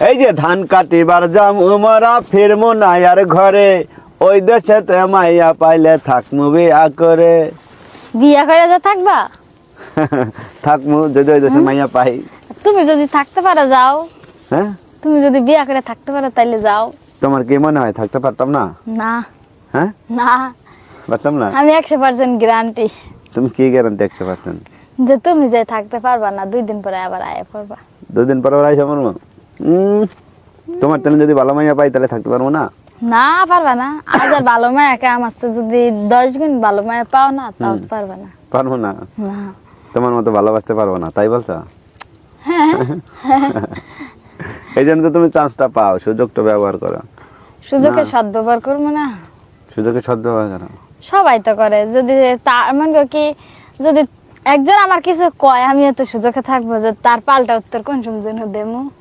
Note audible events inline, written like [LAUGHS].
এই যে ধান কাটিবার যাম উমরা ফিরমু না আর ঘরে। ওই দেশে তে মাইয়া পাইলে থাকমু বিয়া করে। বিয়া করে যে থাকবা? [LAUGHS] থাকমু যদি ওই দেশে মাইয়া পাই। তুমি যদি থাকতে পারো যাও। হ্যাঁ? তুমি যদি বিয়া করে থাকতে পারো তাইলে যাও। তোমার কি মনে হয় থাকতে পারতাম না? না। হ্যাঁ? না। পারতাম না? আমি একশো পার্সেন্ট গ্যারান্টি তুমি কি গ্যারান্টি একশো পার্সেন্ট যে তুমি যে থাকতে পারবা না দুই দিন পরে আবার আয়া পড়বা। দুদিন পর ওরাই মরবো উম, তোমার তাহলে যদি ভালো মাইয়া পাই তাহলে থাকতে পারব না? না পারবা না। আজ আর ভালো মায়া কে আমার যদি দশ গুণ ভালো মায়া পাও না তাও পারবা না। পারব না? তোমার মতো ভালোবাসতে পারব না তাই বলছো? [LAUGHS] এই জন্য তো তুমি চান্সটা পাও সুযোগটা ব্যবহার করো। সুযোগের না। সদ্ব্যবহার করব না। সুযোগের সদ্ব্যবহার করো। সবাই তো করে। যদি তার মনে কি যদি একজন আমার কিছু কয় আমি এত সুযোগে থাকব যে তার পাল্টা উত্তর কোন সময় দেবো।